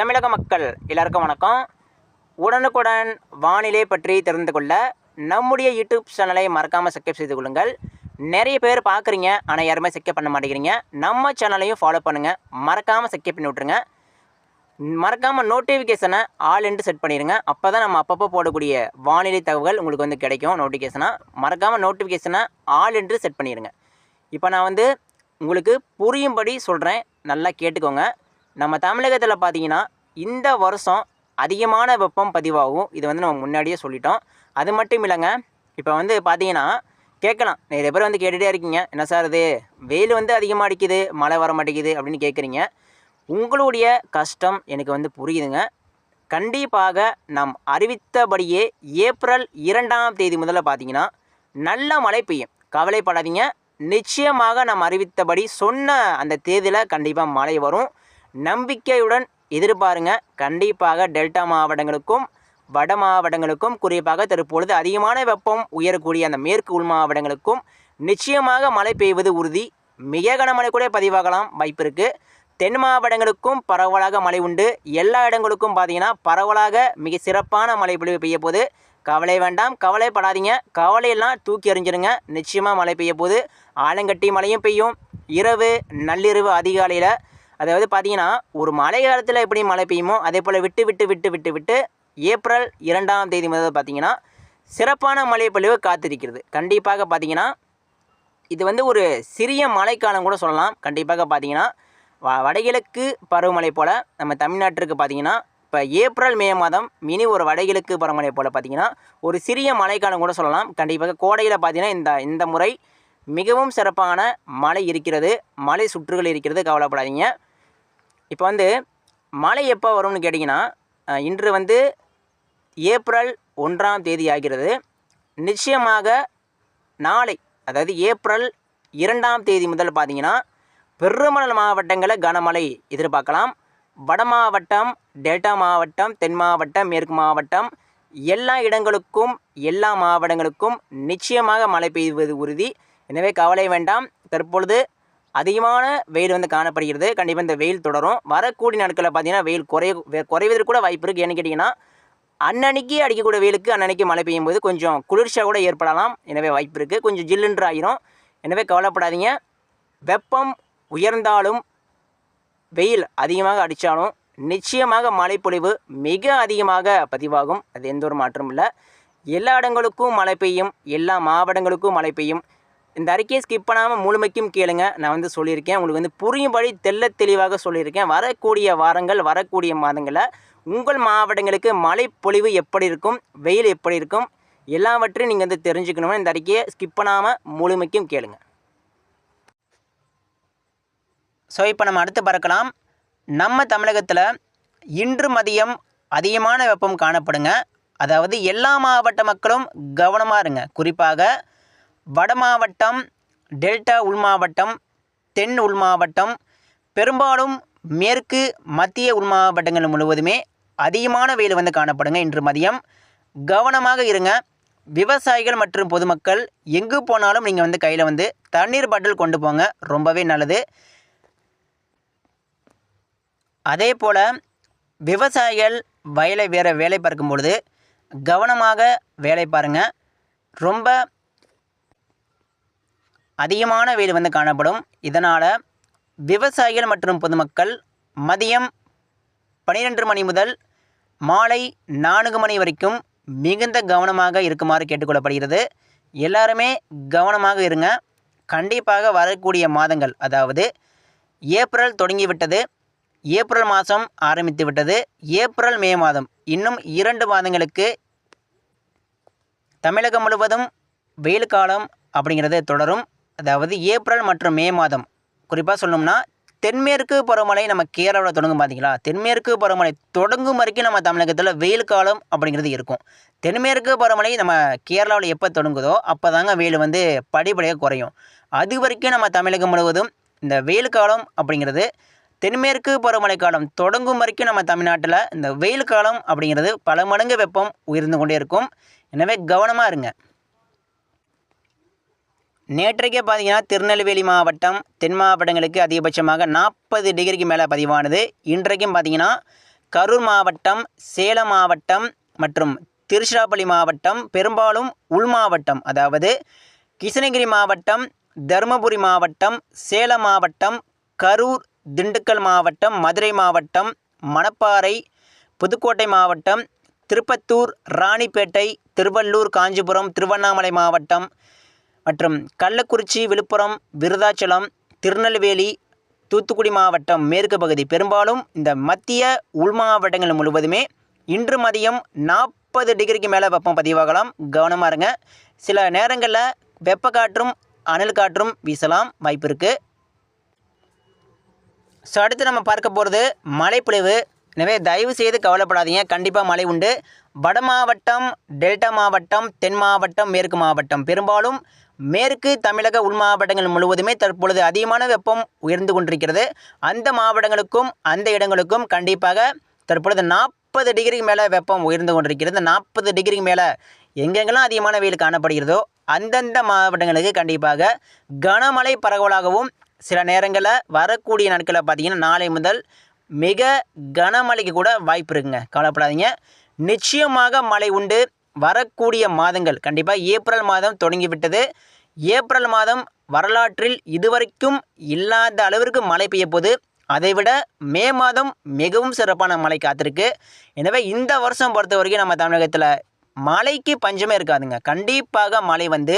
தமிழக மக்கள் எல்லாருக்கும் வணக்கம். உடனுக்குடன் வானிலை பற்றி தெரிந்து கொள்ள நம்முடைய யூடியூப் சேனலை மறக்காமல் சப்ஸ்கிரைப் செய்து கொள்ளுங்கள். நிறைய பேர் பார்க்குறீங்க ஆனால் யாருமே சப்ஸ்கிரைப் பண்ண மாட்டேங்கிறீங்க. நம்ம சேனலையும் ஃபாலோ பண்ணுங்கள் மறக்காமல் சப்ஸ்கிரைப் பண்ணி விட்ருங்க மறக்காமல் நோட்டிஃபிகேஷனை ஆல் என்று செட் பண்ணிடுங்க அப்போ தான் நம்ம அப்பப்போ போடக்கூடிய வானிலை தகவல் உங்களுக்கு வந்து கிடைக்கும். நோட்டிஃபிகேஷனாக மறக்காமல் நோட்டிஃபிகேஷனை ஆல் என்று செட் பண்ணிடுங்க இப்போ நான் வந்து உங்களுக்கு புரியும்படி சொல்கிறேன் நல்லா கேட்டுக்கோங்க. நம்ம தமிழகத்தில் பார்த்தீங்கன்னா இந்த வருஷம் அதிகமான வெப்பம் பதிவாகும். இது வந்து நம்ம முன்னாடியே சொல்லிட்டோம். அது மட்டும் இல்லைங்க. இப்போ வந்து பார்த்தீங்கன்னா கேட்கலாம். நிறைய பேர் வந்து கேட்டுகிட்டே இருக்கீங்க. என்ன சார் இது? வெயில் வந்து அதிகமாக அடிக்குது. மழை வர மாட்டேங்குது அப்படின்னு கேட்குறீங்க உங்களுடைய கஷ்டம் எனக்கு வந்து புரியுதுங்க. கண்டிப்பாக நாம் அறிவித்தபடியே ஏப்ரல் இரண்டாம் தேதி முதல்ல பார்த்தீங்கன்னா நல்ல மழை பெய்யும். கவலைப்படாதீங்க. நிச்சயமாக நாம் அறிவித்தபடி சொன்ன அந்த தேதியில் கண்டிப்பாக மழை வரும். நம்பிக்கையுடன் எதிர்பாருங்க. கண்டிப்பாக டெல்டா மாவட்டங்களுக்கும் வட மாவட்டங்களுக்கும் குறிப்பாக தற்பொழுது அதிகமான வெப்பம் உயரக்கூடிய அந்த மேற்கு உள் மாவட்டங்களுக்கும் நிச்சயமாக மழை பெய்வது உறுதி. மிக கனமழை கூட பதிவாகலாம் வாய்ப்பு இருக்குது தென் மாவட்டங்களுக்கும் பரவலாக மழை உண்டு. எல்லா இடங்களுக்கும் பார்த்தீங்கன்னா பரவலாக மிக சிறப்பான மழை பொழிவு பெய்ய போகுது கவலை வேண்டாம். கவலைப்படாதீங்க. கவலையெல்லாம் தூக்கி எறிஞ்சிருங்க. நிச்சயமாக மழை பெய்ய போது ஆலங்கட்டி மழையும் பெய்யும். இரவு நள்ளிரவு அதிகாலையில் அதாவது பார்த்தீங்கன்னா ஒரு மழை காலத்தில் எப்படி மழை பெய்யுமோ அதே போல் விட்டு விட்டு விட்டு விட்டு விட்டு ஏப்ரல் இரண்டாம் தேதி முதல் பார்த்தீங்கன்னா சிறப்பான மழைப்பொழிவு காத்திருக்கிறது. கண்டிப்பாக பார்த்தீங்கன்னா இது வந்து ஒரு சிறிய மழைக்காலம் கூட சொல்லலாம். கண்டிப்பாக பார்த்தீங்கன்னா வ வடகிழக்கு பருவமழை போல் நம்ம தமிழ்நாட்டிற்கு பார்த்தீங்கன்னா இப்போ ஏப்ரல் மே மாதம் மினி ஒரு வடகிழக்கு பருவமழை போல் பார்த்தீங்கன்னா ஒரு சிறிய மழைக்காலம் கூட சொல்லலாம். கண்டிப்பாக கோடையில் பார்த்தீங்கன்னா இந்த இந்த முறை மிகவும் சிறப்பான மழை இருக்கிறது. மழை சுற்றுகள் இருக்கிறது. கவலைப்படாதீங்க. இப்போ வந்து மழை எப்போ வரும்னு கேட்டிங்கன்னா இன்று வந்து ஏப்ரல் ஒன்றாம் தேதி ஆகிறது. நிச்சயமாக நாளை அதாவது ஏப்ரல் இரண்டாம் தேதி முதல் பார்த்தீங்கன்னா பெருமளவு மாவட்டங்களில் கனமழை எதிர்பார்க்கலாம். வட மாவட்டம் டெல்டா மாவட்டம் தென் மாவட்டம் மேற்கு மாவட்டம் எல்லா இடங்களுக்கும் எல்லா மாவட்டங்களுக்கும் நிச்சயமாக மழை பெய்வது உறுதி. எனவே கவலை வேண்டாம். தற்பொழுது அதிகமான வெயில் வந்து காணப்படுகிறது. கண்டிப்பாக இந்த வெயில் தொடரும். வரக்கூடிய நாட்களில் பார்த்தீங்கன்னா வெயில் குறைய குறைவதற்கு கூட வாய்ப்பு இருக்குது ஏன்னு கேட்டிங்கன்னா அன்னன்னைக்கு அடிக்கக்கூடிய வெயிலுக்கு அன்னன்னைக்கு மழை பெய்யும் போது கொஞ்சம் குளிர்ச்சியாக கூட ஏற்படலாம். எனவே வாய்ப்பு இருக்குது கொஞ்சம் ஜில்லுன்ற ஆகிரும் எனவே கவலைப்படாதீங்க. வெப்பம் உயர்ந்தாலும் வெயில் அதிகமாக அடித்தாலும் நிச்சயமாக மழைப்பொழிவு மிக அதிகமாக பதிவாகும். அது எந்த ஒரு மாற்றமும் இல்லை. எல்லா இடங்களுக்கும் மழை பெய்யும். எல்லா மாவட்டங்களுக்கும் மழை பெய்யும். இந்த அறிக்கையை ஸ்கிப் பண்ணாமல் முழுமைக்கும் கேளுங்க. நான் வந்து சொல்லியிருக்கேன். உங்களுக்கு வந்து புரியும்படி தெள்ளத் தெளிவாக சொல்லியிருக்கேன். வரக்கூடிய வாரங்கள் வரக்கூடிய மாதங்களில் உங்கள் மாவட்டங்களுக்கு மழை பொழிவு எப்படி இருக்கும் வெயில் எப்படி இருக்கும் எல்லாவற்றையும் நீங்கள் வந்து தெரிஞ்சுக்கணும்னு இந்த அறிக்கையை ஸ்கிப் பண்ணாமல் முழுமைக்கும் கேளுங்க. ஸோ இப்போ நம்ம அடுத்து பார்க்கலாம் நம்ம தமிழகத்தில் இன்று மதியம் அதிகமான வெப்பம் காணப்படுங்க. அதாவது எல்லா மாவட்ட மக்களும் கவனமாக இருங்க. குறிப்பாக வட மாவட்டம் டெல்டா உள் மாவட்டம் தென் உள் மாவட்டம் பெரும்பாலும் மேற்கு மத்திய உள் மாவட்டங்கள் முழுவதுமே அதிகமான வெயில் வந்து காணப்படுங்க இன்று மதியம். கவனமாக இருங்க. விவசாயிகள் மற்றும் பொதுமக்கள் எங்கு போனாலும் நீங்கள் வந்து கையில் வந்து தண்ணீர் பாட்டில் கொண்டு போங்க. ரொம்பவே நல்லது. அதே போல் விவசாயிகள் வயலை வேறு வேலை பார்க்கும் பொழுது கவனமாக வேலை பாருங்கள் ரொம்ப அதிகமான வெயில் வந்து காணப்படும். இதனால் விவசாயிகள் மற்றும் பொதுமக்கள் மதியம் பனிரெண்டு மணி முதல் மாலை நான்கு மணி வரைக்கும் மிகுந்த கவனமாக இருக்குமாறு கேட்டுக்கொள்ளப்படுகிறது. எல்லாருமே கவனமாக இருங்க. கண்டிப்பாக வரக்கூடிய மாதங்கள் அதாவது ஏப்ரல் தொடங்கிவிட்டது. ஏப்ரல் மாதம் ஆரம்பித்து விட்டது ஏப்ரல் மே மாதம் இன்னும் இரண்டு மாதங்களுக்கு தமிழகம் முழுவதும் வெயில் காலம் அப்படிங்கிறது தொடரும். அதாவது ஏப்ரல் மற்றும் மே மாதம். குறிப்பாக சொல்லணும்னா தென்மேற்கு பருவமழை நம்ம கேரளாவில் தொடங்கும் பார்த்தீங்களா தென்மேற்கு பருவமழை தொடங்கும் வரைக்கும் நம்ம தமிழகத்தில் வெயில் காலம் அப்படிங்கிறது இருக்கும். தென்மேற்கு பருவமழை நம்ம கேரளாவில் எப்போ தொடங்குதோ அப்போ தாங்க வெயில் வந்து படிப்படியாக குறையும். அது வரைக்கும் நம்ம தமிழகம் முழுவதும் இந்த வெயில் காலம் அப்படிங்கிறது தென்மேற்கு பருவமழை காலம் தொடங்கும் வரைக்கும் நம்ம தமிழ்நாட்டில் இந்த வெயில் காலம் அப்படிங்கிறது பல மடங்கு வெப்பம் உயர்ந்து கொண்டே இருக்கும். எனவே கவனமாக இருங்க. நேற்றைக்கே பார்த்தீங்கன்னா திருநெல்வேலி மாவட்டம் தென் மாவட்டங்களுக்கு அதிகபட்சமாக நாற்பது டிகிரிக்கு மேலே பதிவானது. இன்றைக்கும் பார்த்தீங்கன்னா கரூர் மாவட்டம் சேலம் மாவட்டம் மற்றும் திருச்சிராப்பள்ளி மாவட்டம் பெரும்பாலும் உள் மாவட்டம். அதாவது கிருஷ்ணகிரி மாவட்டம் தருமபுரி மாவட்டம் சேலம் மாவட்டம் கரூர் திண்டுக்கல் மாவட்டம் மதுரை மாவட்டம் மணப்பாறை புதுக்கோட்டை மாவட்டம் திருப்பத்தூர் ராணிப்பேட்டை திருவள்ளூர் காஞ்சிபுரம் திருவண்ணாமலை மாவட்டம் மற்றும் கள்ளக்குறிச்சி விழுப்புரம் விருதாச்சலம் திருநெல்வேலி தூத்துக்குடி மாவட்டம் மேற்கு பகுதி. பெரும்பாலும் இந்த மத்திய உள் மாவட்டங்கள் முழுவதுமே இன்று மதியம் நாற்பது டிகிரிக்கு மேலே வெப்பம் பதிவாகலாம். கவனமாக இருங்க. சில நேரங்களில் வெப்ப காற்றும் அனல் காற்றும் வீசலாம். வாய்ப்பு இருக்குது ஸோ அடுத்து நம்ம பார்க்க போகிறது மழைப்பொழிவு. எனவே தயவு செய்து கவலைப்படாதீங்க. கண்டிப்பாக மழை உண்டு. வட மாவட்டம் டெல்டா மாவட்டம் தென் மாவட்டம் மேற்கு மாவட்டம். பெரும்பாலும் மேற்கு தமிழக உள் மாவட்டங்கள் முழுவதுமே தற்பொழுது அதிகமான வெப்பம் உயர்ந்து கொண்டிருக்கிறது. அந்த மாவட்டங்களுக்கும் அந்த இடங்களுக்கும் கண்டிப்பாக தற்பொழுது நாற்பது டிகிரிக்கு மேலே வெப்பம் உயர்ந்து கொண்டிருக்கிறது. நாற்பது டிகிரிக்கு மேலே எங்கெங்கெல்லாம் அதிகமான வெயில் காணப்படுகிறதோ அந்தந்த மாவட்டங்களுக்கு கண்டிப்பாக கனமழை பரவலாகவும் சில நேரங்களில் வரக்கூடிய நாட்களில் பார்த்தீங்கன்னா நாளை முதல் மிக கனமழைக்கு கூட வாய்ப்பு இருக்குங்க. கவலைப்படாதீங்க. நிச்சயமாக மழை உண்டு. வரக்கூடிய மாதங்கள் கண்டிப்பாக ஏப்ரல் மாதம் தொடங்கிவிட்டது. ஏப்ரல் மாதம் வரலாற்றில் இதுவரைக்கும் இல்லாத அளவிற்கு மழை பெய்ய போது அதைவிட மே மாதம் மிகவும் சிறப்பான மழை காத்திருக்கு. எனவே இந்த வருஷம் பொறுத்த வரைக்கும் நம்ம தமிழகத்தில் மழைக்கு பஞ்சமே இருக்காதுங்க. கண்டிப்பாக மழை வந்து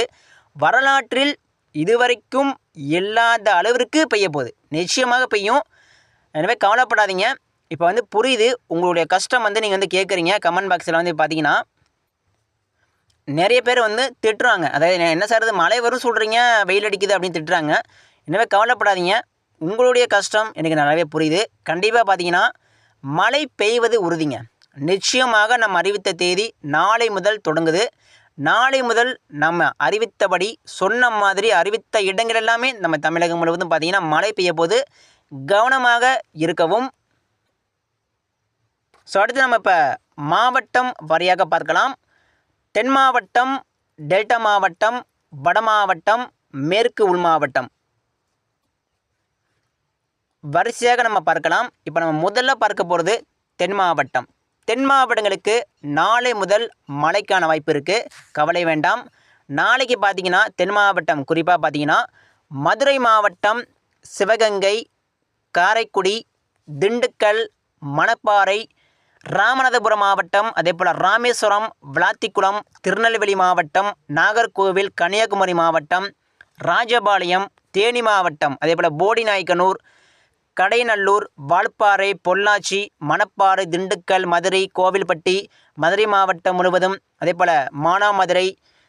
வரலாற்றில் இதுவரைக்கும் இல்லாத அளவிற்கு பெய்ய போகுது. நிச்சயமாக பெய்யும். எனவே கவலைப்படாதீங்க. இப்போ வந்து புரியுது. உங்களுடைய கஷ்டம் வந்து நீங்கள் வந்து கேட்குறீங்க கமெண்ட் பாக்ஸில் வந்து பார்த்தீங்கன்னா நிறைய பேர் வந்து திட்டுறாங்க. அதாவது என்ன- சார் இது மழை வரும் சொல்கிறீங்க வெயில் அடிக்குது அப்படின்னு திட்டுறாங்க. எனவே கவலைப்படாதீங்க. உங்களுடைய கஷ்டம் எனக்கு நல்லாவே புரியுது. கண்டிப்பாக பார்த்தீங்கன்னா மழை பெய்வது உறுதிங்க. நிச்சயமாக நம்ம அறிவித்த தேதி நாளை முதல் தொடங்குது. நாளை முதல் நம்ம அறிவித்தபடி சொன்ன மாதிரி அறிவித்த இடங்கள் எல்லாமே நம்ம தமிழகம் முழுவதும் பார்த்தீங்கன்னா மழை பெய்ய போது கவனமாக இருக்கவும். ஸோ அடுத்து நம்ம இப்போ மாவட்டம் வரியாக பார்க்கலாம். தென் மாவட்டம் டெல்டா மாவட்டம் வட மாவட்டம் மேற்கு உள் மாவட்டம். வரிசையாக நம்ம பார்க்கலாம். இப்போ நம்ம முதல்ல பார்க்க போகிறது தென் மாவட்டம். தென் மாவட்டங்களுக்கு நாளை முதல் மழைக்கான வாய்ப்பு இருக்குது கவலை வேண்டாம். நாளைக்கு பார்த்தீங்கன்னா தென் மாவட்டம் குறிப்பாக பார்த்தீங்கன்னா மதுரை மாவட்டம் சிவகங்கை காரைக்குடி திண்டுக்கல் மணப்பாறை ராமநாதபுரம் மாவட்டம் அதே போல் ராமேஸ்வரம் விளாத்திக்குளம் திருநெல்வேலி மாவட்டம் நாகர்கோவில் கன்னியாகுமரி மாவட்டம் ராஜபாளையம் தேனி மாவட்டம் அதே போல் போடிநாயக்கனூர் கடைநல்லூர் வால்பாறை பொள்ளாச்சி மணப்பாறை திண்டுக்கல் மதுரை கோவில்பட்டி மதுரை மாவட்டம் முழுவதும் அதே போல் மானாமதுரை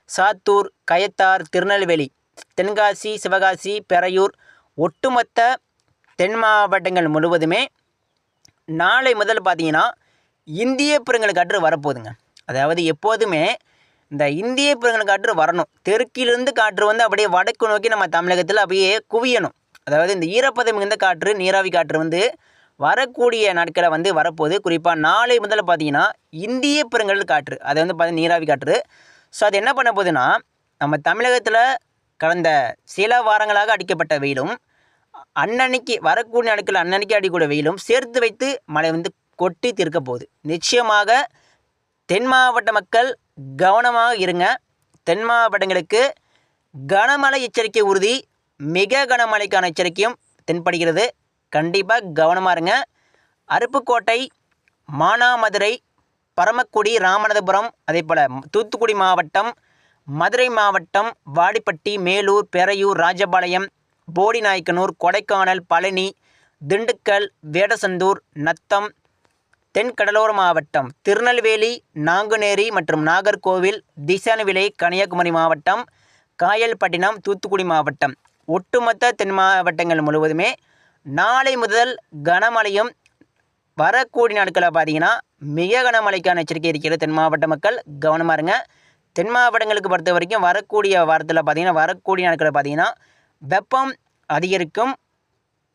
சாத்தூர் கயத்தார் திருநெல்வேலி தென்காசி சிவகாசி பெரையூர் ஒட்டுமொத்த தென் மாவட்டங்கள் முழுவதுமே நாளை முதல் பார்த்தீங்கன்னா இந்திய பெருங்கல் காற்று வரப்போகுதுங்க. அதாவது எப்போதுமே இந்த இந்திய பெருங்கல் காற்று வரணும். தெற்கிலிருந்து காற்று வந்து அப்படியே வடக்கு நோக்கி நம்ம தமிழகத்தில் அப்படியே குவியணும். அதாவது இந்த ஈரப்பதம் மிகுந்த காற்று நீராவி காற்று வந்து வரக்கூடிய நாட்களை வந்து வரப்போகுது. குறிப்பாக நாளை முதல்ல பார்த்தீங்கன்னா இந்திய பெருங்கடல் காற்று அது வந்து பார்த்தீங்கன்னா நீராவி காற்று. ஸோ அது என்ன பண்ண போகுதுன்னா நம்ம தமிழகத்தில் கடந்த சில வாரங்களாக அடிக்கப்பட்ட வெயிலும் அன்னன்னைக்கு வரக்கூடிய நாட்கள் அன்னன்னைக்கு அடிக்கூடிய வெயிலும் சேர்த்து வைத்து மழை வந்து கொட்டி தீர்க்க போகுது. நிச்சயமாக தென் மாவட்ட மக்கள் கவனமாக இருங்க. தென் மாவட்டங்களுக்கு கனமழை எச்சரிக்கை உறுதி மிக கனமழைக்கான எச்சரிக்கையும் தென்படுகிறது. கண்டிப்பாக கவனமாக இருங்க. அருப்புக்கோட்டை மானாமதுரை பரமக்குடி ராமநாதபுரம் அதே போல் தூத்துக்குடி மாவட்டம் மதுரை மாவட்டம் வாடிப்பட்டி மேலூர் பெரையூர் ராஜபாளையம் போடிநாயக்கனூர் கொடைக்கானல் பழனி திண்டுக்கல் வேடசந்தூர் நத்தம் தென் கடலோர மாவட்டம் திருநெல்வேலி நாங்குநேரி மற்றும் நாகர்கோவில் திசானவிலை கன்னியாகுமரி மாவட்டம் காயல்பட்டினம் தூத்துக்குடி மாவட்டம். ஒட்டுமொத்த தென் மாவட்டங்கள் முழுவதுமே நாளை முதல் கனமழையும் வரக்கூடிய நாட்களில் பார்த்தீங்கன்னா மிக கனமழைக்கான எச்சரிக்கை இருக்கிறது தென் மாவட்ட மக்கள். கவனமாக இருங்க. தென் மாவட்டங்களுக்கு பொறுத்த வரைக்கும் வரக்கூடிய வாரத்தில் பார்த்தீங்கன்னா வரக்கூடிய நாட்களில் பார்த்தீங்கன்னா வெப்பம் அதிகரிக்கும்.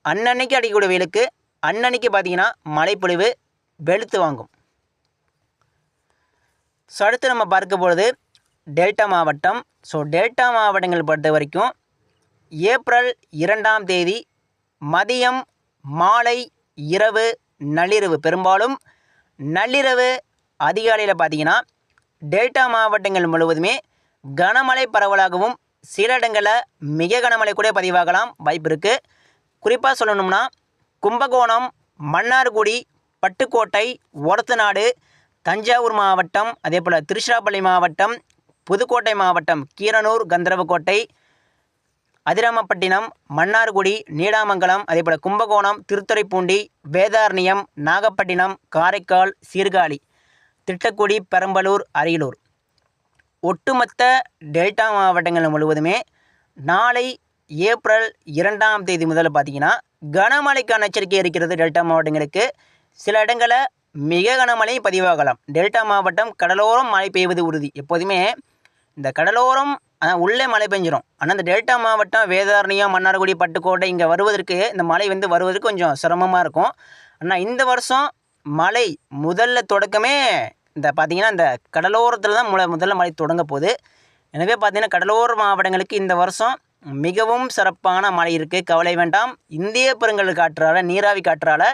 அன்னன்னைக்கு அடிக்கக்கூடிய வெயிலுக்கு அன்னன்னைக்கு பார்த்தீங்கன்னா மழைப்பொழிவு வெளுத்து வாங்கும். ஸோ அடுத்து நம்ம பார்க்க போகிறது டெல்டா மாவட்டம். ஸோ டெல்டா மாவட்டங்கள் பொறுத்த வரைக்கும் ஏப்ரல் இரண்டாம் தேதி மதியம் மாலை இரவு நள்ளிரவு. பெரும்பாலும் நள்ளிரவு அதிகாலையில் பார்த்தீங்கன்னா டெல்டா மாவட்டங்கள் முழுவதுமே கனமழை பரவலாகவும் சில இடங்களில் மிக கனமழை கூட பதிவாகலாம் வாய்ப்பு இருக்குது குறிப்பாக சொல்லணும்னா கும்பகோணம் மன்னார்குடி பட்டுக்கோட்டை ஒரத்தநாடு தஞ்சாவூர் மாவட்டம் அதே போல் திருச்சிராப்பள்ளி மாவட்டம் புதுக்கோட்டை மாவட்டம் கீரனூர் கந்தரவக்கோட்டை அதிராமப்பட்டினம் மன்னார்குடி நீடாமங்கலம் அதேபோல் கும்பகோணம் திருத்துறைப்பூண்டி வேதாரண்யம் நாகப்பட்டினம் காரைக்கால் சீர்காழி திட்டக்குடி பெரம்பலூர் அரியலூர். ஒட்டுமொத்த டெல்டா மாவட்டங்கள் முழுவதுமே நாளை ஏப்ரல் இரண்டாம் தேதி முதல்ல பார்த்தீங்கன்னா கனமழைக்கான எச்சரிக்கை இருக்கிறது டெல்டா மாவட்டங்களுக்கு. சில இடங்களில் மிக கனமழை பதிவாகலாம். டெல்டா மாவட்டம் கடலோரம் மழை பெய்வது உறுதி. எப்போதுமே இந்த கடலோரம் ஆனால் உள்ளே மழை பெஞ்சிடும் ஆனால் இந்த டெல்டா மாவட்டம் வேதாரண்யம் மன்னார்குடி பட்டுக்கோட்டை இங்கே வருவதற்கு இந்த மழை வந்து வருவதற்கு கொஞ்சம் சிரமமாக இருக்கும். ஆனால் இந்த வருஷம் மழை முதல்ல தொடக்கமே இந்த பார்த்திங்கன்னா இந்த கடலோரத்தில் தான் முல முதல்ல மழை தொடங்க போகுது. எனவே பார்த்தீங்கன்னா கடலோர மாவட்டங்களுக்கு இந்த வருஷம் மிகவும் சிறப்பான மழை இருக்குது கவலை வேண்டாம். இந்திய பெருங்கல் காற்றால் நீராவி காற்றால்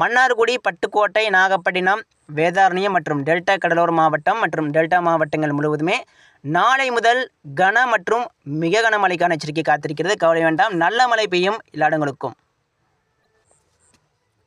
மன்னார்குடி பட்டுக்கோட்டை நாகப்பட்டினம் வேதாரண்யம் மற்றும் டெல்டா கடலோர மாவட்டம் மற்றும் டெல்டா மாவட்டங்கள் முழுவதுமே நாளை முதல் கன மற்றும் மிக கனமழைக்கான எச்சரிக்கை காத்திருக்கிறது. கவலை வேண்டாம். நல்ல மழை பெய்யும் எல்லா இடங்களுக்கும்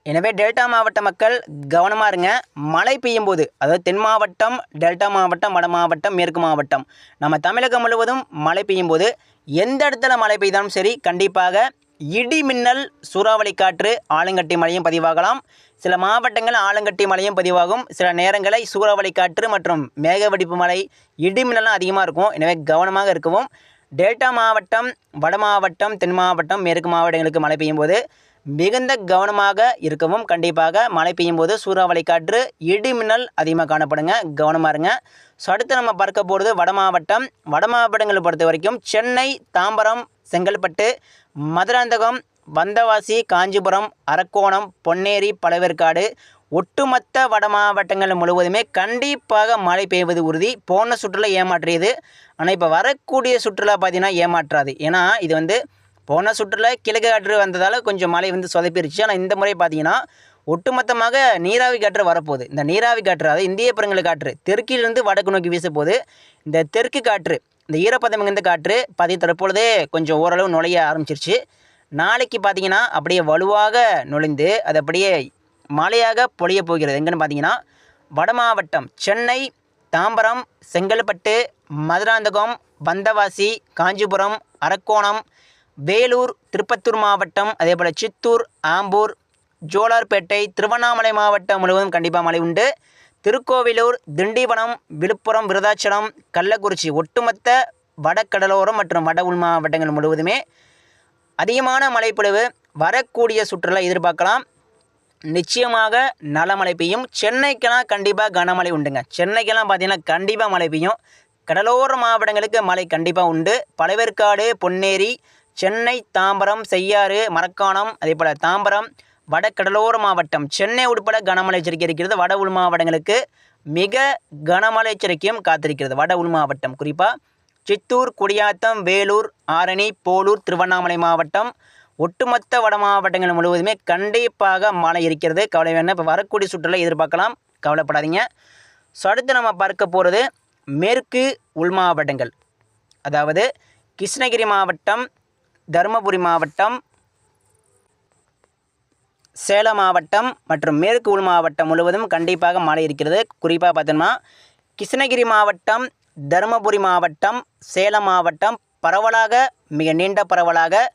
எனவே டெல்டா மாவட்ட மக்கள் கவனமாக இருங்க. மழை பெய்யும் போது அதாவது தென் மாவட்டம் டெல்டா மாவட்டம் வட மாவட்டம் மேற்கு மாவட்டம் நம்ம தமிழகம் முழுவதும் மழை பெய்யும் போது எந்த இடத்துல மழை பெய்தாலும் சரி கண்டிப்பாக இடி மின்னல் சூறாவளி காற்று ஆலங்கட்டி மழையும் பதிவாகலாம். சில மாவட்டங்கள் ஆலங்கட்டி மழையும் பதிவாகும். சில நேரங்களை சூறாவளி காற்று மற்றும் மேகவெடிப்பு மழை இடி மின்னலாம் அதிகமாக இருக்கும். எனவே கவனமாக இருக்கவும். டேட்டா மாவட்டம் வட மாவட்டம் தென் மாவட்டம் மேற்கு மாவட்டங்களுக்கு மழை பெய்யும் போது மிகுந்த கவனமாக இருக்கவும். கண்டிப்பாக மழை பெய்யும் போது சூறாவளி காற்று இடி மின்னல் அதிகமாக காணப்படுங்க. கவனமாக இருங்க. ஸோ அடுத்து நம்ம பார்க்க போகிறது வட மாவட்டம். வட மாவட்டங்களை பொறுத்த வரைக்கும் சென்னை தாம்பரம் செங்கல்பட்டு மதுராந்தகம் வந்தவாசி காஞ்சிபுரம் அரக்கோணம் பொன்னேரி பழவேற்காடு ஒட்டுமொத்த வட மாவட்டங்கள் முழுவதுமே கண்டிப்பாக மழை பெய்வது உறுதி. போன சுற்றுலா ஏமாற்றியது. ஆனால் இப்போ வரக்கூடிய சுற்றுலா பார்த்திங்கன்னா ஏமாற்றாது. ஏன்னா இது வந்து போன சுற்றுலா கிழக்கு காற்று வந்ததால் கொஞ்சம் மழை வந்து சொதப்பிருச்சு. ஆனால் இந்த முறை பார்த்தீங்கன்னா ஒட்டுமொத்தமாக நீராவி காற்று வரப்போகுது. இந்த நீராவி காற்று அதாவது இந்திய பெருங்கல் காற்று தெற்கிலிருந்து வடக்கு நோக்கி வீச போகுது இந்த தெற்கு காற்று இந்த ஈரப்பதம் மிகுந்த காற்று பாதி தற்பொழுதே கொஞ்சம் ஓரளவு நுழைய ஆரம்பிச்சிருச்சு. நாளைக்கு பார்த்தீங்கன்னா அப்படியே வலுவாக நுழைந்து அது அப்படியே மழையாக பொழிய போகிறது. எங்கன்னு பார்த்தீங்கன்னா வட மாவட்டம் சென்னை தாம்பரம் செங்கல்பட்டு மதுராந்தகம் வந்தவாசி காஞ்சிபுரம் அரக்கோணம் வேலூர் திருப்பத்தூர் மாவட்டம் அதே போல் சித்தூர் ஆம்பூர் ஜோலார்பேட்டை திருவண்ணாமலை மாவட்டம் முழுவதும் கண்டிப்பாக மழை உண்டு. திருக்கோவிலூர் திண்டிவனம் விழுப்புரம் விருதாச்சலம் கள்ளக்குறிச்சி ஒட்டுமொத்த வடக்கடலோரம் மற்றும் வட உள் மாவட்டங்கள் முழுவதுமே அதிகமான மழைப்பொழிவு வரக்கூடிய சுற்றுலா எதிர்பார்க்கலாம். நிச்சயமாக நல்ல மழை பெய்யும் சென்னைக்கெல்லாம் கண்டிப்பாக கனமழை உண்டுங்க. சென்னைக்கெல்லாம் பார்த்திங்கன்னா கண்டிப்பாக மழை பெய்யும் கடலோர மாவட்டங்களுக்கு மழை கண்டிப்பாக உண்டு. பழவேற்காடு பொன்னேரி சென்னை தாம்பரம் செய்யாறு மரக்காணம் அதே போல் தாம்பரம் வடகடலோர மாவட்டம். சென்னை உட்பட கனமழை எச்சரிக்கை இருக்கிறது வட உள் மாவட்டங்களுக்கு மிக கனமழை எச்சரிக்கையும் காத்திருக்கிறது. வட உள் மாவட்டம். குறிப்பாக சித்தூர் குடியாத்தம் வேலூர் ஆரணி போலூர் திருவண்ணாமலை மாவட்டம். ஒட்டுமொத்த வட மாவட்டங்கள் முழுவதுமே கண்டிப்பாக மழை இருக்கிறது. கவலை வேண்டாம். இப்போ வரக்கூடிய சுற்றுலா எதிர்பார்க்கலாம். கவலைப்படாதீங்க. ஸோ அடுத்து நம்ம பார்க்க போகிறது மேற்கு உள் மாவட்டங்கள். அதாவது கிருஷ்ணகிரி மாவட்டம் தருமபுரி மாவட்டம் சேலம் மாவட்டம் மற்றும் மேற்கு உள் மாவட்டம் முழுவதும் கண்டிப்பாக மழை இருக்கிறது. குறிப்பாக பார்த்தோம்னா கிருஷ்ணகிரி மாவட்டம் தருமபுரி மாவட்டம் சேலம் மாவட்டம் பரவலாக மிக நீண்ட பரவலாக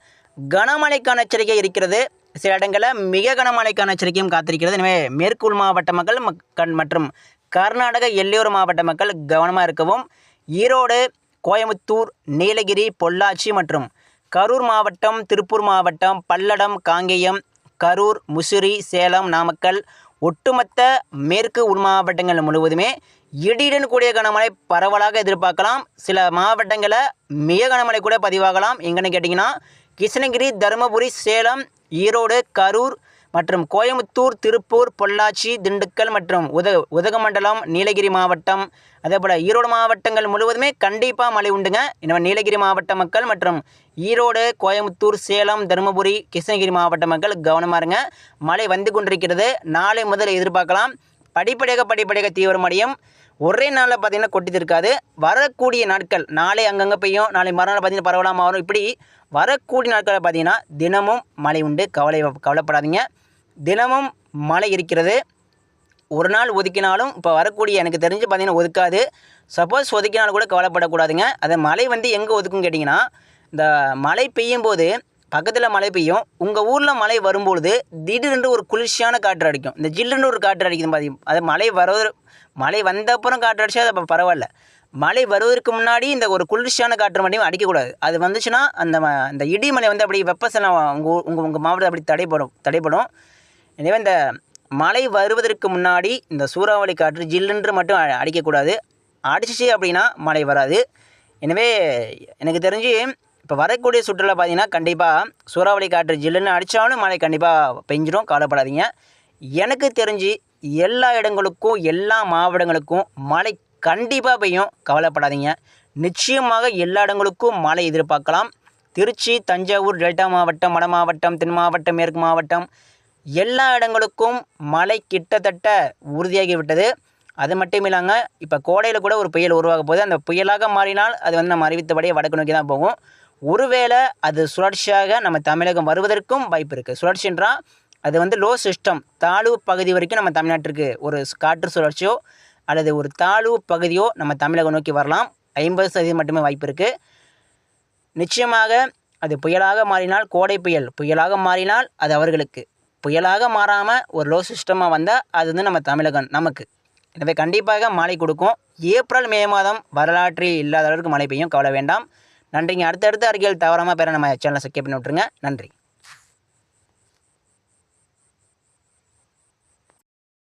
கனமழைக்கான எச்சரிக்கை இருக்கிறது. சில இடங்களில் மிக கனமழைக்கான எச்சரிக்கையும் காத்திருக்கிறது. எனவே மேற்கு உள் மாவட்ட மக்கள் மக்- கண் மற்றும் கர்நாடக எல்லையோர மாவட்ட மக்கள் கவனமாக இருக்கவும். ஈரோடு கோயம்புத்தூர் நீலகிரி பொள்ளாச்சி மற்றும் கரூர் மாவட்டம் திருப்பூர் மாவட்டம் பல்லடம் காங்கேயம் கரூர் முசிறி சேலம் நாமக்கல் ஒட்டுமொத்த மேற்கு உள் மாவட்டங்கள் முழுவதுமே இடியுடன் கூடிய கனமழை பரவலாக எதிர்பார்க்கலாம். சில மாவட்டங்களை மிக கனமழை கூட பதிவாகலாம். எங்கன்னு கேட்டிங்கன்னா கிருஷ்ணகிரி தருமபுரி சேலம் ஈரோடு கரூர் மற்றும் கோயம்புத்தூர் திருப்பூர் பொள்ளாச்சி திண்டுக்கல் மற்றும் உத உதகமண்டலம் நீலகிரி மாவட்டம் அதேபோல் ஈரோடு மாவட்டங்கள் முழுவதுமே கண்டிப்பாக மழை உண்டுங்க. இன்னும் நீலகிரி மாவட்ட மக்கள் மற்றும் ஈரோடு கோயமுத்தூர் சேலம் தருமபுரி கிருஷ்ணகிரி மாவட்ட மக்கள் கவனமாக இருங்க. மழை வந்து கொண்டிருக்கிறது. நாளை முதல் எதிர்பார்க்கலாம். படிப்படியாக படிப்படியாக தீவிரமடையும் ஒரே நாளில் பார்த்தீங்கன்னா கொட்டி இருக்காது வரக்கூடிய நாட்கள் நாளை அங்கங்கே பெய்யும். நாளை மறுநாள் பார்த்தீங்கன்னா பரவலாக வரும் இப்படி வரக்கூடிய நாட்களில் பார்த்தீங்கன்னா தினமும் மழை உண்டு. கவலை கவலைப்படாதீங்க. தினமும் மழை இருக்கிறது. ஒரு நாள் ஒதுக்கினாலும் இப்போ வரக்கூடிய எனக்கு தெரிஞ்சு பார்த்திங்கன்னா ஒதுக்காது. சப்போஸ் ஒதுக்கினாலும் கூட கவலைப்படக்கூடாதுங்க. அது மழை வந்து எங்கே ஒதுக்குன்னு கேட்டிங்கன்னா இந்த மழை பெய்யும் போது பக்கத்தில் மழை பெய்யும். உங்கள் ஊரில் மழை வரும்பொழுது திடீரென்று ஒரு குளிர்ச்சியான காற்று அடிக்கும். இந்த ஜில்லுன்னு ஒரு காற்று அடிக்குது பாதி அது மழை வர மழை வந்த அப்புறம் காற்று அடிச்சா அது அப்போ பரவாயில்ல. மழை வருவதற்கு முன்னாடி இந்த ஒரு குளிர்ச்சியான காற்று மட்டும் அடிக்கக்கூடாது. அது வந்துச்சுன்னா அந்த ம- அந்த இடிமலை வந்து அப்படி வெப்பசனம் உங்கள் உங்கள் உங்கள் மாவட்டம் அப்படி தடைப்படும் தடைப்படும். எனவே இந்த மழை வருவதற்கு முன்னாடி இந்த சூறாவளி காற்று ஜில்லுன்று மட்டும் அடிக்கக்கூடாது. அடிச்சிச்சு அப்படின்னா மழை வராது. எனவே எனக்கு தெரிஞ்சு இப்போ வரக்கூடிய சுற்றுலா பார்த்தீங்கன்னா கண்டிப்பாக சூறாவளி காற்று ஜில்லுன்னு அடித்தாலும் மழை கண்டிப்பாக பெஞ்சிடும் கவலைப்படாதீங்க. எனக்கு தெரிஞ்சு எல்லா இடங்களுக்கும் எல்லா மாவட்டங்களுக்கும் மழை கண்டிப்பாக பெய்யும் கவலைப்படாதீங்க. நிச்சயமாக எல்லா இடங்களுக்கும் மழை எதிர்பார்க்கலாம். திருச்சி தஞ்சாவூர் டெல்டா மாவட்டம் வட மாவட்டம் தென் மாவட்டம் மேற்கு மாவட்டம் எல்லா இடங்களுக்கும் மழை கிட்டத்தட்ட உறுதியாகிவிட்டது. அது மட்டும் இல்லாங்க இப்போ கோடையில் கூட ஒரு புயல் உருவாக போகுது. அந்த புயலாக மாறினால் அது வந்து நம்ம அறிவித்தபடியே வடக்கு நோக்கி தான் போகும். ஒருவேளை அது சுழற்சியாக நம்ம தமிழகம் வருவதற்கும் வாய்ப்பு இருக்குது சுழற்சின்றால் அது வந்து லோ சிஸ்டம் தாழ்வு பகுதி வரைக்கும் நம்ம தமிழ்நாட்டிற்கு ஒரு காற்று சுழற்சியோ அல்லது ஒரு தாழ்வு பகுதியோ நம்ம தமிழகம் நோக்கி வரலாம். ஐம்பது சதவீதம் மட்டுமே வாய்ப்பு இருக்குது நிச்சயமாக அது புயலாக மாறினால் கோடை புயல் புயலாக மாறினால் அது அவர்களுக்கு புயலாக மாறாமல் ஒரு லோ சிஸ்டமாக வந்தால் அது வந்து நம்ம தமிழகம் நமக்கு. எனவே கண்டிப்பாக மழை கொடுக்கும். ஏப்ரல் மே மாதம் வரலாற்றில் இல்லாத அளவுக்கு மழை பெய்யும். கவலை வேண்டாம். நன்றிங்க. அடுத்தடுத்த அறிக்கைகள் தவறாமல் பெற நம்ம சேனலை சப்ஸ்கிரைப் பண்ணி விட்ருங்க நன்றி.